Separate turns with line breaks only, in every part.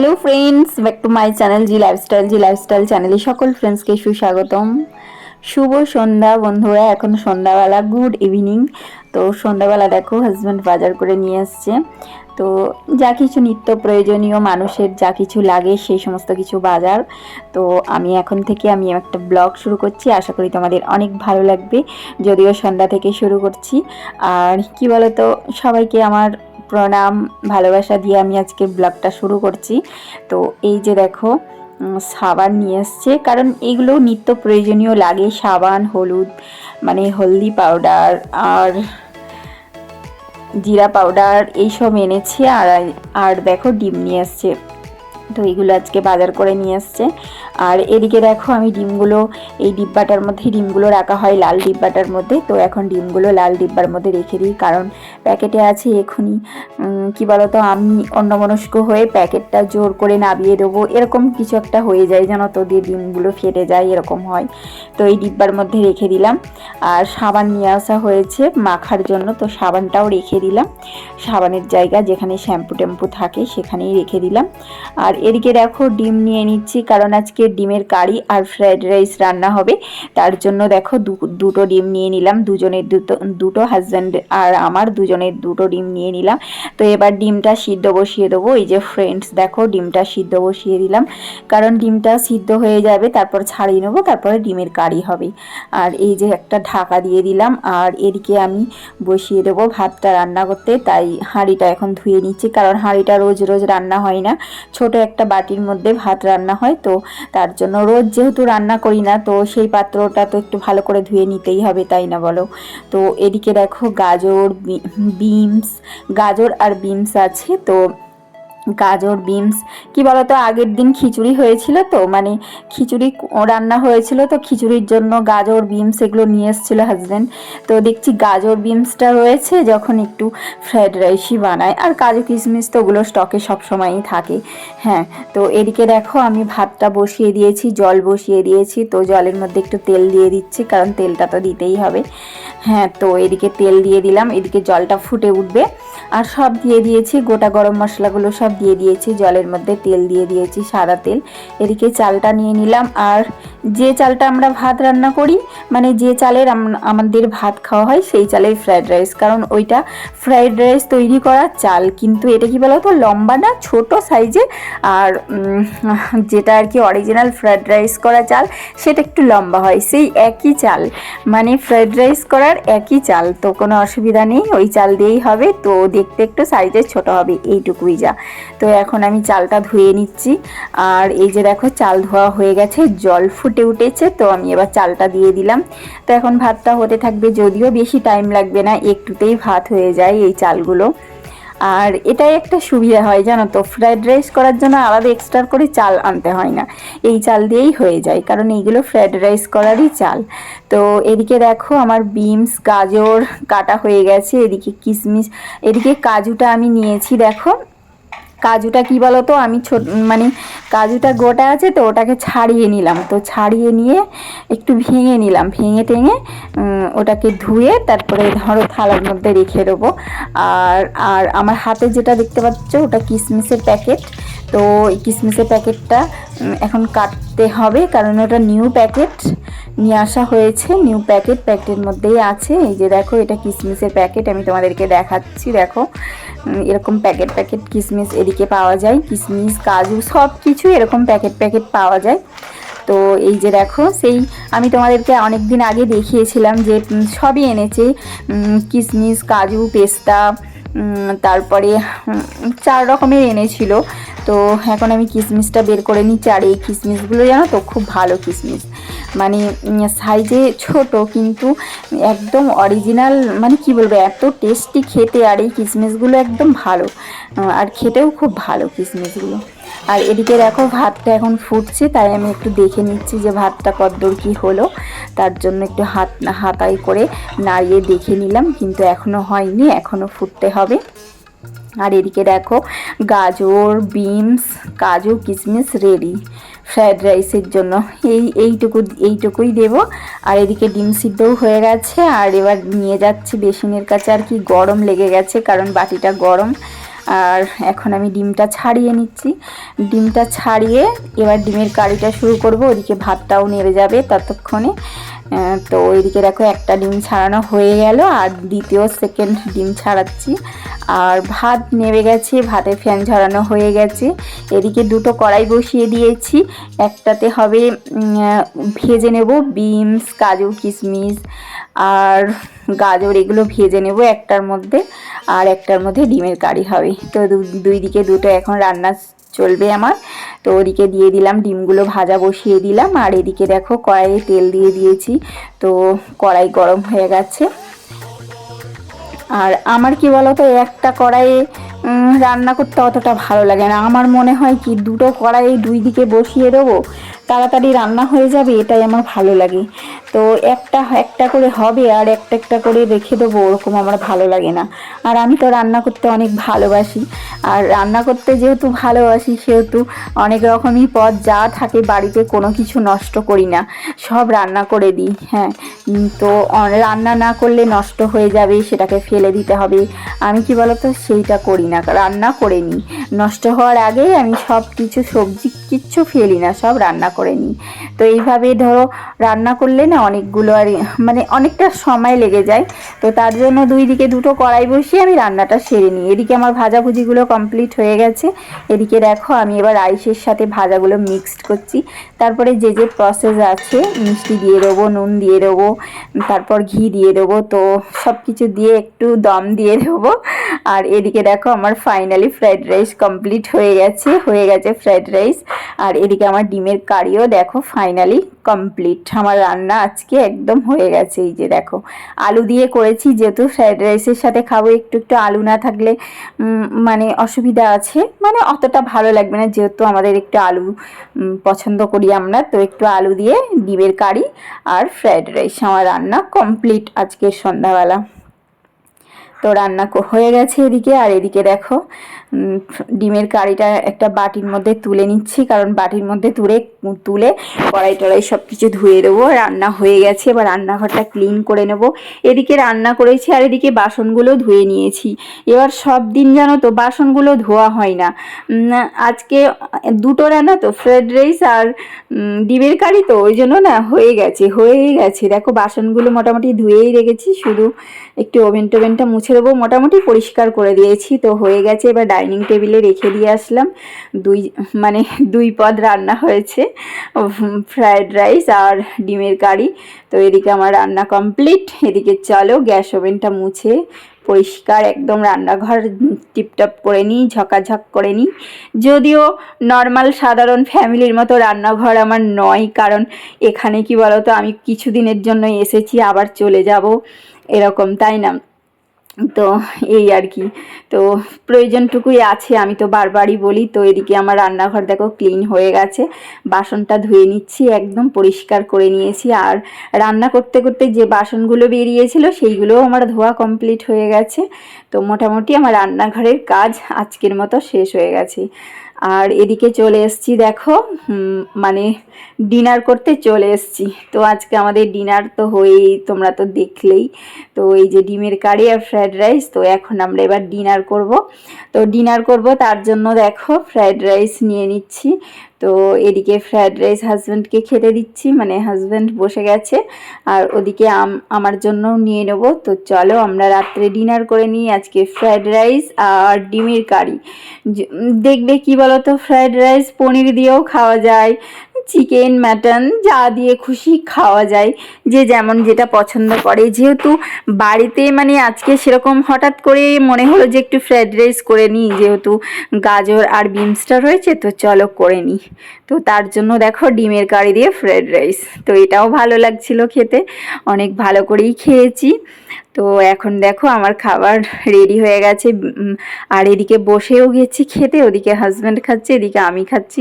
Hello friends back to my channel G lifestyle G lifestyle চ্যানেলে সকল ফ্রেন্ডসকে সুস্বাগতম। শুভ সন্ধ্যা, বন্ধুরা। এখন সন্ধ্যাবেলা গুড ইভিনিং তো সন্ধ্যাবেলা দেখো হাজব্যান্ড বাজার করে নিয়ে আসছে। তো যা কিছু নিত্য প্রয়োজনীয়, মানুষের যা কিছু লাগে, সেই সমস্ত কিছু বাজার। তো আমি এখন থেকে আমি একটা ব্লগ শুরু করছি। আশা করি তোমাদের অনেক ভালো লাগবে। যদিও সন্ধ্যা থেকে শুরু করছি। আর কি বলতো, সবাইকে আমার প্রণাম, ভালোবাসা দিয়ে আমি আজকে ব্লগটা শুরু করছি। তো এই যে দেখো সাবান নিয়ে এসছে। কারণ এগুলো নিত্য প্রয়োজনীয় লাগে, সাবান, হলুদ মানে হলদি পাউডার আর জিরা পাউডার, এইসব এনেছে। আর আর দেখো ডিম নিয়ে এসছে। তো এগুলো আজকে বাজার করে নিয়ে এসছে আর এদিকে দেখো আমি ডিমগুলো, এই ডিব্বাটার মধ্যে, ডিমগুলো রাখা হয় লাল ডিব্বাটার মধ্যে। তো এখন ডিমগুলো লাল ডিব্বার মধ্যে রেখে দিই, কারণ প্যাকেটে আছে এখনই কি বলতো, আমি অন্যমনস্ক হয়ে প্যাকেটটা জোর করে নাবিয়ে দেবো। এরকম কিছু একটা হয়ে যায় যেন তো দিয়ে ডিমগুলো ফেটে যায়, এরকম হয়। তো এই ডিব্বার মধ্যে রেখে দিলাম। আর সাবান নিয়ে আসা হয়েছে মাখার জন্য, তো সাবানটাও রেখে দিলাম। সাবানের জায়গা যেখানে শ্যাম্পু ট্যাম্পু থাকে সেখানেই রেখে দিলাম। আর এদিকে দেখো ডিম নিয়ে নিচ্ছি, কারণ আজকে ডিমের কারি আর ফ্রাইড রাইস রান্না হবে। তার জন্য দেখো দুটো ডিম নিয়ে নিলাম, দুজনের দুটো দুটো হাজব্যান্ড আর আমার দুজনের দুটো ডিম নিয়ে নিলাম। তো এবার ডিমটা সিদ্ধ বসিয়ে দেবো, এই যে ফ্রেন্ডস দেখো ডিমটা সিদ্ধ বসিয়ে দিলাম। কারণ ডিমটা সিদ্ধ হয়ে যাবে, তারপর ছাড়িয়ে নেব, তারপরে ডিমের কারি হবে। আর এই যে একটা ঢাকা দিয়ে দিলাম, আর এদিকে আমি বসিয়ে দেবো ভাতটা রান্না করতে, তাই হাঁড়িটা এখন ধুয়ে নিচ্ছি, কারণ হাঁড়িটা রোজ রোজ রান্না হয় না। ছোট একটা বাটির মধ্যে ভাত রান্না হয়, তো তার জন্য রোজ যেহেতু রান্না করি না, তো সেই পাত্রটা তো একটু ভালো করে ধুয়ে নিতেই হবে, তাই না বলো? তো এদিকে দেখো গাজর বিমস গাজর আর বিমস আছে, তো গাজর বিমস কি বলতো, আগের দিন খিচুড়ি হয়েছিল তো মানে খিচুড়ি রান্না হয়েছিল তো, খিচুড়ির জন্য গাজর বিমস এগুলো নিয়ে এসেছিল হাজব্যান্ড তো দেখছি গাজর বিমসটা রয়েছে যখন একটু ফ্রায়েড রাইসই বানায়, আর কাজু কিশমিশ তো ওগুলো স্টকে সবসময়ই থাকে। হ্যাঁ তো এদিকে দেখো আমি ভাতটা বসিয়ে দিয়েছি, জল বসিয়ে দিয়েছি, তো জলের মধ্যে একটু তেল দিয়ে দিচ্ছি, কারণ তেলটা তো দিতেই হবে। হ্যাঁ তো এদিকে তেল দিয়ে দিলাম, এদিকে জলটা ফুটে উঠবে, আর সব দিয়ে দিয়েছি গোটা গরম মশলাগুলো সব দিয়ে দিয়েছি, জলের মধ্যে তেল দিয়ে দিয়েছি, সাদা তেল। এদিকে চালটা নিয়ে নিলাম, আর যে চালটা আমরা ভাত রান্না করি মানে যে চালের আম- আমাদের ভাত খাওয়া হয়, সেই চালের ফ্রাইড রাইস। কারণ ওইটা ফ্রাইড রাইস তৈরি করা চাল, কিন্তু এটা কি বলতো, লম্বা না, ছোট সাইজে আর যেটা আর কি অরিজিনাল ফ্রাইড রাইস করা চাল, সেটা একটু লম্বা হয়, সেই একই চাল। মানে ফ্রাইড রাইস করার একই চাল, তো কোনো অসুবিধা নেই, ওই চাল দিয়েই হবে, তো দেখতে একটু সাইজে ছোট হবে, এইটুকুই যা। তো এখন আমি চালটা ধুয়ে নিচ্ছি। আর এই যে দেখো, চাল ধোয়া হয়ে গেছে, জল ফুটে উঠেছে, তো আমি এবার চালটা দিয়ে দিলাম। তো এখন ভাতটা হতে থাকবে, যদিও বেশি টাইম লাগবে না, একটুতেই ভাত হয়ে যায় এই চালগুলো। আর এটাই একটা সুবিধা হয়, জানো তো ফ্রায়েড রাইস করার জন্য আলাদা এক্সট্রা করে চাল আনতে হয় না। এই চাল দিয়েই হয়ে যায়, কারণ এইগুলো ফ্রায়েড রাইস করারই চাল। তো এদিকে দেখো, আমার বিনস, গাজর কাটা হয়ে গেছে, এদিকে কিশমিশ এদিকে কাজুটা আমি নিয়েছি, দেখো। কাজুটা কি বলো তো আমি ছোট মানে কাজুটা গোটা আছে তো, ওটাকে ছাড়িয়ে নিলাম। তো ছাড়িয়ে নিয়ে একটু ভেঙে নিলাম। ভেঙে টেঙে ওটাকে ধুয়ে তারপরে ধরো থালার মধ্যে রেখে দেবো। আর আর আমার হাতে যেটা দেখতে পাচ্ছ, ওটা কিশমিশের প্যাকেট। তো এই কিশমিশের প্যাকেটটা এখন কাটতে হবে, কারণ ওটা নিউ প্যাকেট নিয়ে আসা হয়েছে। নিউ প্যাকেট প্যাকেটের মধ্যেই আছে। এই যে দেখো, এটা কিসমিসের প্যাকেট আমি তোমাদেরকে দেখাচ্ছি, দেখো। এরকম প্যাকেট প্যাকেট কিসমিস এদিকে পাওয়া যায়, কিসমিস, কাজু, সব কিছু এরকম প্যাকেট প্যাকেট পাওয়া যায়। তো এই যে দেখো, সেই আমি তোমাদেরকে অনেক দিন আগে দেখিয়েছিলাম যে সবই এনেছে। কিসমিস, কাজু, পেস্তা তারপরে চার রকমের এনেছিল। তো এখন আমি কিশমিশটা বের করে নিচ্ছি। আর এই কিশমিশগুলো জানো তো, খুব ভালো কিশমিশ মানে সাইজে ছোট কিন্তু একদম অরিজিনাল মানে কি বলব, এত টেস্টি খেতে। আর এই কিশমিশগুলো একদম ভালো। আর খেতেও খুব ভালো কিশমিশগুলো আর এদিকে দেখো, ভাতটা এখন ফুটছে, তাই আমি একটু দেখে নিচ্ছি যে ভাতটা কদ্দূর কি হলো। তার জন্য একটু হাত হাতাই করে নাড়িয়ে দেখে নিলাম, কিন্তু এখনও হয়নি, এখনও ফুটতে হবে। আর এদিকে দেখো, গাজর, বিনস, কাজু কিশমিশ রেডি ফ্রায়েড রাইসের জন্য। এই, এইটুকু, এইটুকুই দেব। আর এদিকে ডিম সিদ্ধও হয়ে গেছে। আর এবার নিয়ে যাচ্ছি বেসিনের কাছে। আর কি গরম লেগে গেছে, কারণ বাটিটা গরম। আর এখন আমি ডিমটা ছাড়িয়ে নিচ্ছি। ডিমটা ছাড়িয়ে এবার ডিমের কারিটা শুরু করব। ওদিকে ভাতটাও নেড়ে যাবে ততক্ষণে। তো ওইদিকে দেখো একটা ডিম ছাড়ানো হয়ে গেল, আর দ্বিতীয় সেকেন্ড ডিম ছাড়াচ্ছি। আর ভাত নেমে গেছে, ভাতে ফ্যান ঝরানো হয়ে গেছে। এদিকে দুটো কড়াই বসিয়ে দিয়েছি, একটাতে হবে ভেজে নেব বিনস, কাজু, কিশমিশ, আর গাজর, এগুলো ভেজে নেব একটার মধ্যে, আর একটার মধ্যে ডিমের কারি হবে। তো দুই দিকে দুটো এখন রান্না চলবে আমার। তো ওদিকে দিয়ে দিলাম, ডিমগুলো ভাজা বসিয়ে দিলাম। আর এদিকে দেখো কড়াইয়ে তেল দিয়ে দিয়েছি। তো কড়াই গরম হয়ে গেছে। আর আমার কি বলতো, একটা কড়াইয়ে রান্না করতে অতটা ভালো লাগে না। আমার মনে হয় কি, দুটো কড়াই দুই দিকে বসিয়ে দেবো, তাড়াতাড়ি রান্না হয়ে যাবে, এটাই আমার ভালো লাগে। তো একটা একটা করে হবে আর একটা একটা করে রেখে দেবো, ওরকম আমার ভালো লাগে না। আর আমি তো রান্না করতে অনেক ভালোবাসি। আর রান্না করতে যেহেতু ভালোবাসি, সেহেতু অনেক রকমই পদ যা থাকে বাড়িতে কোনো কিছু নষ্ট করি না। সব রান্না করে দিই হ্যাঁ। তো রান্না না করলে নষ্ট হয়ে যাবে, সেটাকে ফেলে দিতে হবে। আমি কি বলতো, সেইটা করি। না, রান্না করে নিই। নষ্ট হওয়ার আগে আমি সব কিছু সবজি কিচ্ছু ফেলি না, সব রান্না করে নিই। তো এইভাবে ধরো, রান্না করলে না অনেকগুলো আর মানে অনেকটা সময় লেগে যায়। তো তার জন্য দুই দিকে দুটো কড়াই বসিয়ে আমি রান্নাটা সেরে নিই। এদিকে আমার ভাজাভুজিগুলো কমপ্লিট হয়ে গেছে। এদিকে দেখো, আমি এবার রাইসের সাথে ভাজাগুলো মিক্সড করছি। তারপরে যে যে প্রসেস আছে, মিষ্টি দিয়ে দেবো, নুন দিয়ে দেবো, তারপর ঘি দিয়ে দেবো, তো সব কিছু দিয়ে একটু দম দিয়ে দেবো। আর এদিকে দেখো আমার ফাইনালি ফ্রাইড রাইস কমপ্লিট হয়ে গেছে হয়ে গেছে ফ্রাইড রাইস আর এদিকে আমার ডিমের কারিও দেখো ফাইনালি কমপ্লিট আমার রান্না আজকে একদম হয়ে গেছে, এই যে দেখো। আলু দিয়ে করেছি, যেহেতু ফ্রাইড রাইসের সাথে খাব, একটু একটু আলু না থাকলে মানে অসুবিধা আছে। মানে অতটা ভালো লাগবে না, যেহেতু আমাদের একটু আলু পছন্দ করি আমরা। তো একটু আলু দিয়ে ডিমের কারি আর ফ্রাইড রাইস আমার রান্না কমপ্লিট আজকের সন্ধ্যাবেলা। তো রান্না হয়ে গেছে এদিকে। আর এদিকে দেখো ডিমের কারিটা একটা বাটির মধ্যে তুলে নিচ্ছি, কারণ বাটির মধ্যে তুলে তুলে কড়াই টড়াই সব কিছু ধুয়ে দেবো। রান্না হয়ে গেছে, এবার রান্নাঘরটা ক্লিন করে নেব। এদিকে রান্না করেছি আর এদিকে বাসনগুলো ধুয়ে নিয়েছি। এবার সব দিন জানো তো, বাসনগুলো ধোয়া হয় না। আজকে দুটো রান্না তো ফ্রাইড রাইস আর ডিমের কারি তো, ওই জন্য না হয়ে গেছে হয়েই গেছে। দেখো বাসনগুলো মোটামুটি ধুয়েই রেখেছি, শুধু একটু ওভেন টোভেনটা মুছে দেবো মোটামুটি পরিষ্কার করে দিয়েছি। তো হয়ে গেছে, এবার ডাইনিং টেবিলে রেখে দিয়ে আসলাম। দুই মানে দুই পদ রান্না হয়েছে ফ্রায়েড রাইস আর ডিমের কারি। তো এদিকে আমার রান্না কমপ্লিট, এদিকে চলো গ্যাস ওভেনটা মুছে পরিষ্কার একদম রান্নাঘর টিপটপ করে নিই, ঝকাঝক করে নিই। যদিও নর্মাল সাধারণ ফ্যামিলির মতো রান্নাঘর আমার নয়, কারণ এখানে কি বলতো, আমি কিছুদিনের জন্য এসেছি, আবার চলে যাব, এরকম, তাই না? তো এই আর কি। তো প্রয়োজনটুকুই আছে, আমি তো বারবারই বলি, তো এদিকে আমার রান্নাঘর দেখো ক্লিন হয়ে গেছে। বাসনটা ধুয়ে নিচ্ছি, একদম পরিষ্কার করে নিয়েছি। আর রান্না করতে করতে যে বাসনগুলো বেরিয়েছিল, সেইগুলোও আমার ধোয়া কমপ্লিট হয়ে গেছে। তো মোটামুটি আমার রান্নাঘরের কাজ আজকের মতো শেষ হয়ে গেছে। আর এদিকে চলে এসছি, দেখো মানে ডিনার করতে চলে এসছি। তো আজকে আমাদের ডিনার তো হয়েই, তোমরা তো দেখলেই। তো এই যে ডিমের কারি আর ফ্রায়েড রাইস, তো এখন আমরা এবার ডিনার করব। তো ডিনার করব তার জন্য দেখো, ফ্রায়েড রাইস নিয়ে নিচ্ছি। তো এদিকে ফ্রায়েড রাইস হাজব্যান্ডকে খেতে দিচ্ছি মানে হাজব্যান্ড বসে গেছে। আর ওদিকে আমার জন্যও নিয়ে নেব। তো চলো আমরা রাত্রে ডিনার করে নিই আজকে ফ্রায়েড রাইস আর ডিমের কারি। দেখবে কি বলতো? ফ্রায়েড রাইস পনির দিয়েও খাওয়া যায়। চিকেন, মাটন যা দিয়ে খুশি খাওয়া যায়। যে যেমন যেটা পছন্দ করে। যেহেতু বাড়িতে মানে আজকে সেরকম হঠাৎ করে মনে হলো যে একটু ফ্রায়েড রাইস করে নিই। যেহেতু গাজর আর বিনসটা রয়েছে, তো চলো করে নিই তো তার জন্য দেখো ডিমের কারি দিয়ে ফ্রায়েড রাইস। তো এটাও ভালো লাগছিল খেতে। অনেক ভালো করেই খেয়েছি। তো এখন দেখো আমার খাবার রেডি হয়ে গেছে আর এদিকে বসেও গেছি খেতে, ওদিকে হাজব্যান্ড খাচ্ছে, এদিকে আমি খাচ্ছি।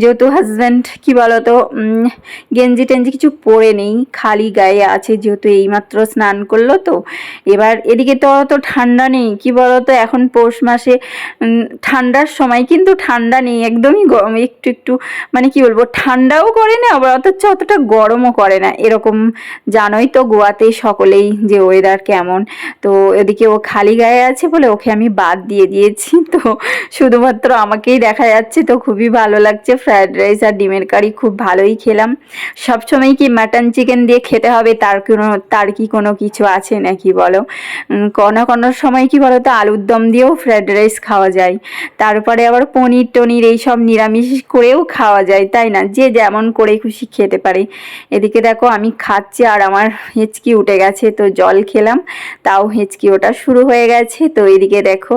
যেহেতু হাজব্যান্ড কি বলতো গেঞ্জি টেঞ্জি কিছু পরে নেই, খালি গায়ে আছে, যেহেতু এইমাত্র স্নান করল তো। এবার এদিকে তো অত ঠান্ডা নেই, কি বলতো, এখন পৌষ মাসে ঠান্ডার সময় কিন্তু ঠান্ডা নেই, একদমই গরম, একটু একটু মানে কি বলব, ঠান্ডাও করে না, আবার অথচ অতটা গরমও করে না। এরকম জানোই তো গোয়াতে সকলেই যে ওয়েদার কেমন? তো এদিকে ও খালি গায়ে আছে বলে ওকে আমি বাদ দিয়ে দিয়েছি। তো শুধুমাত্র আমাকেই দেখা যাচ্ছে। তো খুবই ভালো লাগছে। ফ্রায়েড রাইস আর ডিমের কারি খুব ভালোই খেলাম। সবসময় কি মাটন চিকেন দিয়ে খেতে হবে? তার কোনো, তার কি কোনো কিছু আছে নাকি বলো? কোনো কোনো সময় কি বলো তো আলুর দম দিয়েও ফ্রায়েড রাইস খাওয়া যায়। তারপরে আবার পনির টনির এইসব নিরামিষ করেও খাওয়া যায়, তাই না? যে যেমন করে খুশি খেতে পারে। এদিকে দেখো আমি খাচ্ছি আর আমার হেঁচকি উঠে গেছে। তো জল খেলাম। তাও হেঁচকি ওটা শুরু হয়ে গেছে। তো এদিকে দেখো,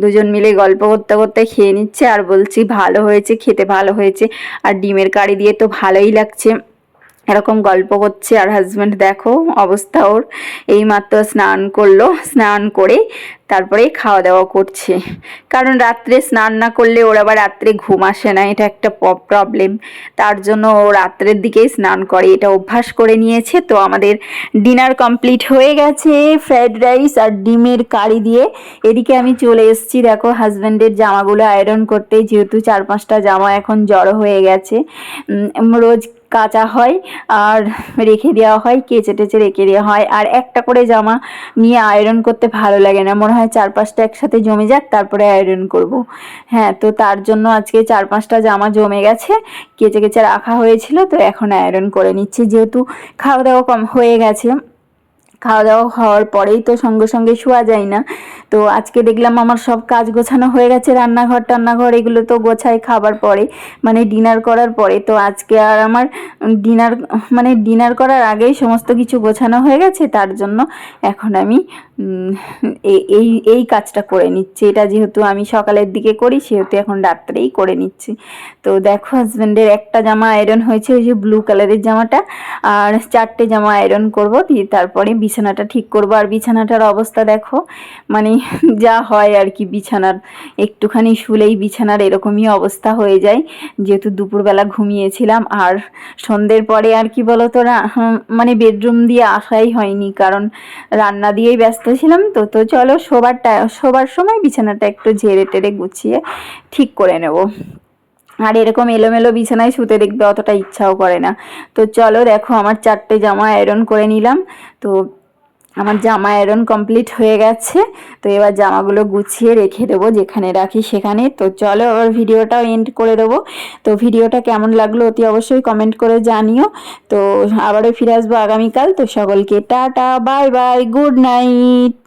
দুজন মিলে গল্প করতে করতে খেয়ে নিচ্ছে আর বলছি, ভালো হয়েছে, খেতে ভালো হয়েছে। আর ডিমের কারি দিয়ে তো ভালোই লাগছে। এরকম গল্প করছে আর হাজব্যান্ড দেখো অবস্থা ওর এই মাত্র স্নান করল, স্নান করে তারপরে খাওয়া দাওয়া করছে। কারণ রাত্রে স্নান না করলে ওর আবার রাত্রে ঘুম আসে না, এটা একটা প্রবলেম তার জন্য ও রাত্রের দিকেই স্নান করে। এটা অভ্যাস করে নিয়েছে, তো আমাদের ডিনার কমপ্লিট হয়ে গেছে ফ্রাইড রাইস আর ডিমের কারি দিয়ে। এদিকে আমি চলে এসেছি, দেখো হাজব্যান্ডের জামাগুলো আয়রন করতে যেহেতু চার পাঁচটা জামা এখন জড়ো হয়ে গেছে। রোজ কাচা হয় আর রেখে দেওয়া হয়, কেচে টেচে রেখে দেওয়া হয়। আর একটা করে জামা নিয়ে আয়রন করতে ভালো লাগে না। মনে হয় চার পাঁচটা একসাথে জমে যাক, তারপরে আয়রন করব। হ্যাঁ তো তার জন্য আজকে চার পাঁচটা জামা জমে গেছে। কেচে কেচে রাখা হয়েছিল, তো এখন আয়রন করে নিচ্ছি। যেহেতু খাওয়া দাওয়া কম হয়ে গেছে খাওয়া দাওয়া হওয়ার পরেই তো সঙ্গে সঙ্গে শোয়া যায় না। তো আজকে দেখলাম আমার সব কাজ গোছানো হয়ে গেছে, রান্নাঘর, টান্নাঘর, এগুলো তো গোছাই খাবার পরে মানে ডিনার করার পরে। তো আজকে আর আমার ডিনার মানে ডিনার করার আগেই সমস্ত কিছু গোছানো হয়ে গেছে, তার জন্য এখন আমি এই এই কাজটা করে নিচ্ছি। এটা যেহেতু আমি সকালের দিকে করি, সেহেতু এখন রাত্রেই করে নিচ্ছি। তো দেখো হাজব্যান্ডের একটা জামা আয়রন হয়েছে, ওই যে ব্লু কালারের জামাটা, আর চারটে জামা আয়রন করব, দিয়ে তারপরে বিছানাটা ঠিক করব। আর বিছানাটার অবস্থা দেখো মানে যা হয় আর কি বিছানার। একটুখানি শুলেই বিছানার এরকমই অবস্থা হয়ে যায়। যেহেতু দুপুরবেলা ঘুমিয়েছিলাম, আর সন্ধ্যের পরে আর কি বলো তো মানে বেডরুম দিয়ে আসাই হয়নি। কারণ রান্না দিয়েই ব্যস্ত ছিলাম তো তো চলো শোবার শোবার সময় বিছানাটা একটু ঝেড়ে টেরে গুছিয়ে ঠিক করে নেব। আর এরকম এলোমেলো বিছানায় শুতে দেখবে অতটা ইচ্ছাও করে না। তো চলো দেখো, আমার চারটে জামা আয়রন করে নিলাম। তো আমার জামা আয়রন কমপ্লিট হয়ে গেছে, তো এবার জামাগুলো গুছিয়ে রেখে দেবো যেখানে রাখি সেখানে। তো চলো আবার ভিডিওটাও এন্ড করে দেবো। তো ভিডিওটা কেমন লাগল অতি অবশ্যই কমেন্ট করে জানিও। তো আবারও ফিরে আসব আগামীকাল। তো সকলকে tata bye bye good night